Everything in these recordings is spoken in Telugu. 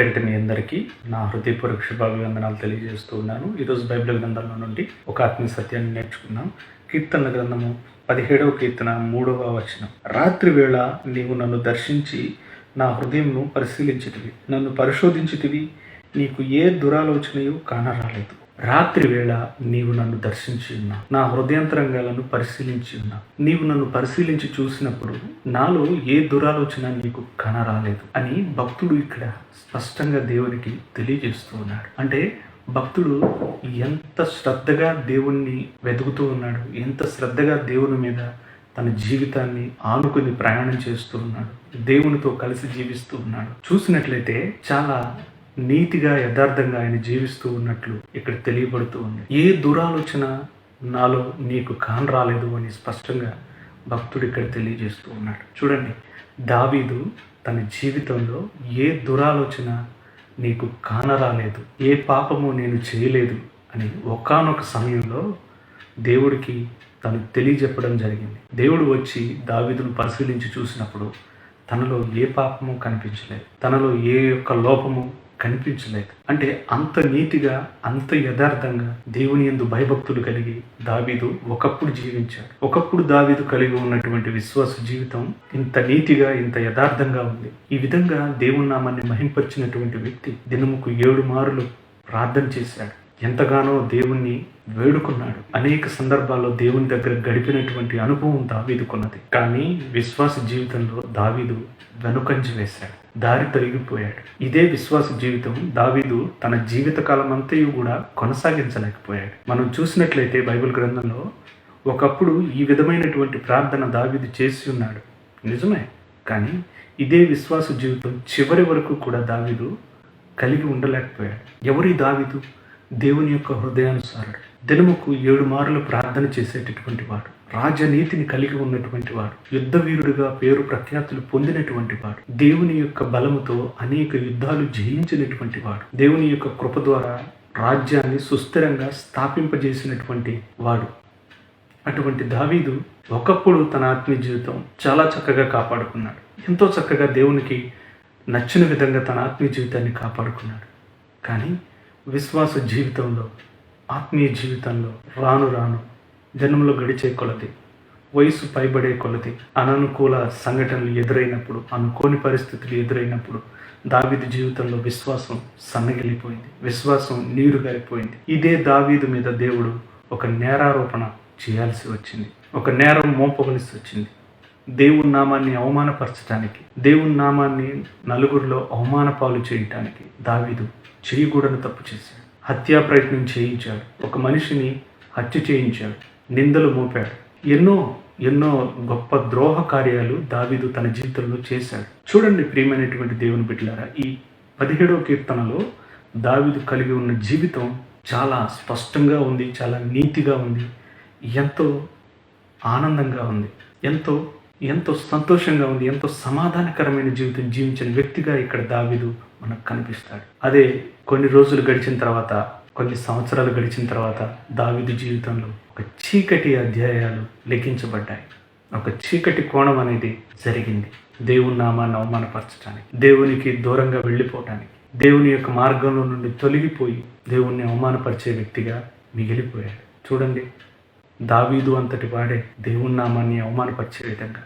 పేరిట మీ అందరికీ నా హృదయపూర్వక శుభాభివందనాలు తెలియజేస్తూ ఉన్నాను. ఈరోజు బైబిల్ గ్రంథంలో నుండి ఒక ఆత్మీయ సత్యాన్ని నేర్చుకున్నాం కీర్తన గ్రంథము పదిహేడవ కీర్తన మూడవ వచనం. రాత్రి వేళ నీవు నన్ను దర్శించి నా హృదయంను పరిశీలించితివి. నన్ను పరిశోధించితివి. నీకు ఏ దురాలోచనయు కానరాలేదు. రాత్రి వేళ నీవు నన్ను దర్శించి ఉన్నా. నా హృదయంతరంగాలను పరిశీలించి ఉన్నా. నీవు నన్ను పరిశీలించి చూసినప్పుడు నాలో ఏ దురాలోచన నీకు కనరాలేదు అని భక్తుడు ఇక్కడ స్పష్టంగా దేవునికి తెలియజేస్తూ ఉన్నాడు. అంటే భక్తుడు ఎంత శ్రద్ధగా దేవుణ్ణి వెతుకుతూ ఉన్నాడు ఎంత శ్రద్ధగా దేవుని మీద తన జీవితాన్ని ఆనుకుని ప్రయాణం చేస్తూ ఉన్నాడు దేవునితో కలిసి జీవిస్తూ ఉన్నాడు. చూసినట్లయితే చాలా నీతిగా యథార్థంగా ఆయన జీవిస్తూ ఉన్నట్లు ఇక్కడ తెలియబడుతూ ఉంది. ఏ దురాలోచన నాలో నీకు కాన్ రాలేదు అని స్పష్టంగా భక్తుడు ఇక్కడ తెలియజేస్తూ ఉన్నాడు. చూడండి దావీదు తన జీవితంలో ఏ దురాలోచన నీకు కానరాలేదు ఏ పాపము నేను చేయలేదు అని ఒకానొక సమయంలో దేవుడికి తను తెలియజెప్పడం జరిగింది. దేవుడు వచ్చి దావీదును పరిశీలించి చూసినప్పుడు తనలో ఏ పాపము కనిపించలేదు. తనలో ఏ యొక్క లోపము కనిపించలేదు అంటే అంత నీతిగా అంత యథార్థంగా దేవుని ఎందు భయభక్తులు కలిగి దావీదు ఒకప్పుడు జీవించాడు. ఒకప్పుడు దావీదు కలిగి ఉన్నటువంటి విశ్వాస జీవితం ఇంత నీతిగా ఇంత యథార్థంగా ఉంది. ఈ విధంగా దేవుని నామాన్ని మహింపరిచినటువంటి వ్యక్తి దినముకు ఏడు మారులు ప్రార్థన చేశాడు. ఎంతగానో దేవుణ్ణి వేడుకున్నాడు. అనేక సందర్భాల్లో దేవుని దగ్గర గడిపినటువంటి అనుభవం దావీదుకున్నది కానీ విశ్వాస జీవితంలో దావీదు వెనుకంచి వేశాడు. దారి తొలగిపోయాడు. ఇదే విశ్వాస జీవితం దావీదు తన జీవిత కాలం అంతయు కూడా కొనసాగించలేకపోయాడు. మనం చూసినట్లయితే బైబిల్ గ్రంథంలో ఒకప్పుడు ఈ విధమైనటువంటి ప్రార్థన దావీదు చేసి ఉన్నాడు. నిజమే. కానీ ఇదే విశ్వాస జీవితం చివరి వరకు కూడా దావీదు కలిగి ఉండలేకపోయాడు. ఎవరి దావీదు? దేవుని యొక్క హృదయానుసారుడు. దినముకు ఏడు మార్లు ప్రార్థన చేసేటటువంటి వాడు. రాజనీతిని కలిగి ఉన్నటువంటి వాడు. యుద్ధ వీరుడుగా పేరు ప్రఖ్యాతులు పొందినటువంటి వాడు. దేవుని యొక్క బలముతో అనేక యుద్ధాలు జయించినటువంటి వాడు. దేవుని యొక్క కృప ద్వారా రాజ్యాన్ని సుస్థిరంగా స్థాపింపజేసినటువంటి వాడు. అటువంటి దావీదు ఒకప్పుడు తన ఆత్మీయ జీవితం చాలా చక్కగా కాపాడుకున్నాడు. ఎంతో చక్కగా దేవునికి నచ్చిన విధంగా తన ఆత్మీయ జీవితాన్ని కాపాడుకున్నాడు. కానీ విశ్వాస జీవితంలో ఆత్మీయ జీవితంలో రాను రాను జన్మలో గడిచే కొలది వయసు పైబడే కొలది అననుకూల సంఘటనలు ఎదురైనప్పుడు అనుకోని పరిస్థితులు ఎదురైనప్పుడు దావీదు జీవితంలో విశ్వాసం సన్నగిలిపోయింది విశ్వాసం నీరు గారిపోయింది ఇదే దావీదు మీద దేవుడు ఒక నేరారోపణ చేయాల్సి వచ్చింది. ఒక నేరం మోపవలసి వచ్చింది. దేవుని నామాన్ని అవమానపరచడానికి దేవుని నామాన్ని నలుగురిలో అవమాన పాలు చేయటానికి దావీదు చేయకూడని తప్పు చేశాడు. హత్యా ప్రయత్నం చేయించాడు. ఒక మనిషిని హత్య చేయించాడు. నిందలు మోపాడు. ఎన్నో ఎన్నో గొప్ప ద్రోహ కార్యాలు దావీదు తన జీవితంలో చేశాడు. చూడండి ప్రియమైనటువంటి దేవుని బిడ్డలారా ఈ పదిహేడవ కీర్తనలో దావీదు కలిగి ఉన్న జీవితం చాలా స్పష్టంగా ఉంది చాలా నీతిగా ఉంది ఎంతో ఆనందంగా ఉంది ఎంతో ఎంతో సంతోషంగా ఉంది ఎంతో సమాధానకరమైన జీవితం జీవించిన వ్యక్తిగా ఇక్కడ దావిదు మనకు కనిపిస్తాడు. అదే కొన్ని రోజులు గడిచిన తర్వాత కొన్ని సంవత్సరాలు గడిచిన తర్వాత దావిదు జీవితంలో ఒక చీకటి అధ్యాయాలు లెక్కించబడ్డాయి. ఒక చీకటి కోణం అనేది జరిగింది. దేవుని నామాన్ని అవమానపరచడానికి దేవునికి దూరంగా వెళ్ళిపోవటానికి దేవుని యొక్క మార్గంలో నుండి తొలగిపోయి దేవుణ్ణి అవమానపరిచే వ్యక్తిగా మిగిలిపోయాడు. చూడండి దావీదు అంతటి వాడే దేవుని నామాన్ని అవమానపరిచే విధంగా.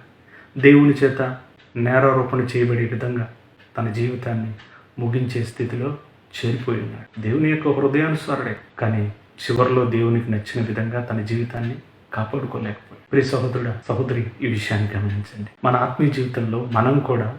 దేవుని చేత నేరారోపణ చేయబడే విధంగా తన జీవితాన్ని ముగించే స్థితిలో చేరిపోయి ఉన్నాడు. దేవుని యొక్క హృదయానుసారుడే. కానీ చివరిలో దేవునికి నచ్చిన విధంగా తన జీవితాన్ని కాపాడుకోలేకపోయాడు. ప్రియ సహోదరుడ సహోదరి ఈ విషయాన్ని గమనించండి. మన ఆత్మీయ జీవితంలో మనం కూడా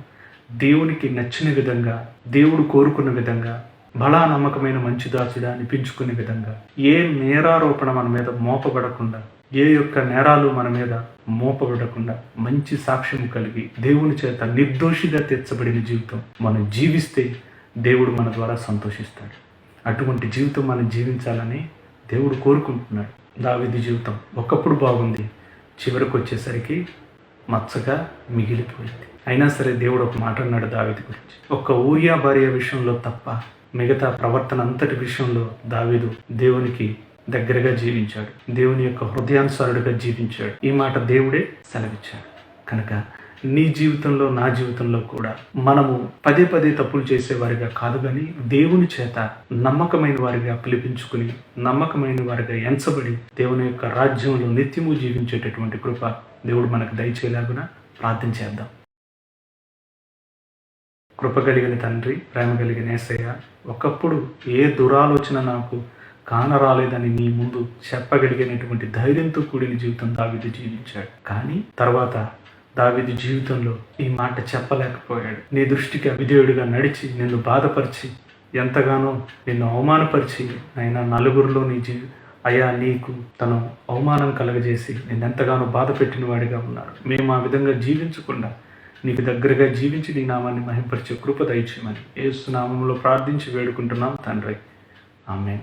దేవునికి నచ్చిన విధంగా దేవుడు కోరుకున్న విధంగా బలా నమ్మకమైన మంచి దాచుడా అనిపించుకునే విధంగా. ఏ నేరారోపణ మన మీద మోపబడకుండా ఏ యొక్క నేరాలు మన మీద మోపబడకుండా మంచి సాక్ష్యం కలిగి దేవుని చేత నిర్దోషిగా తీర్చబడిన జీవితం మనం జీవిస్తే దేవుడు మన ద్వారా సంతోషిస్తాడు. అటువంటి జీవితం మనం జీవించాలని దేవుడు కోరుకుంటున్నాడు. దావిది జీవితం ఒకప్పుడు బాగుంది. చివరికి వచ్చేసరికి మచ్చగా మిగిలిపోయింది. అయినా సరే దేవుడు ఒక మాట అన్నాడు దావిది గురించి. ఒక్క ఊరియా భార్య విషయంలో తప్ప మిగతా ప్రవర్తన అంతటి విషయంలో దావీదు దేవునికి దగ్గరగా జీవించాడు. దేవుని యొక్క హృదయానుసారుడిగా జీవించాడు. ఈ మాట దేవుడే సెలవిచ్చాడు. కనుక నీ జీవితంలో నా జీవితంలో కూడా మనము పదే పదే తప్పులు చేసేవారిగా కాదు కానీ దేవుని చేత నమ్మకమైన వారిగా పిలిపించుకుని నమ్మకమైన వారిగా ఎంచబడి దేవుని యొక్క రాజ్యంలో నిత్యము జీవించేటటువంటి కృప దేవుడు మనకు దయచేలాగున ప్రార్థన చేద్దాం. కృప కలిగిన తండ్రి ప్రేమ కలిగిన ఏసయ్య ఒకప్పుడు ఏ దురాలోచన నాకు కానరాలేదని నీ ముందు చెప్పగలిగినటువంటి ధైర్యంతో కూడిన జీవితం దావిది జీవించాడు. కానీ తర్వాత దావిది జీవితంలో ఈ మాట చెప్పలేకపోయాడు. నీ దృష్టికి అవిధేయుడిగా నడిచి నిన్ను బాధపరిచి ఎంతగానో నిన్ను అవమానపరిచి ఆయన నలుగురిలో నీ జీ అయ్యా నీకు తను అవమానం కలగజేసి నిన్నెంతగానో బాధ పెట్టిన వాడిగా ఉన్నాడు. మేము ఆ విధంగా జీవించకుండా నీకు దగ్గరగా జీవించి నీ నామాన్ని మహింపరిచే కృప దయచేయమని ఏసు నామంలో ప్రార్థించి వేడుకుంటున్నాం తండ్రి. ఆమె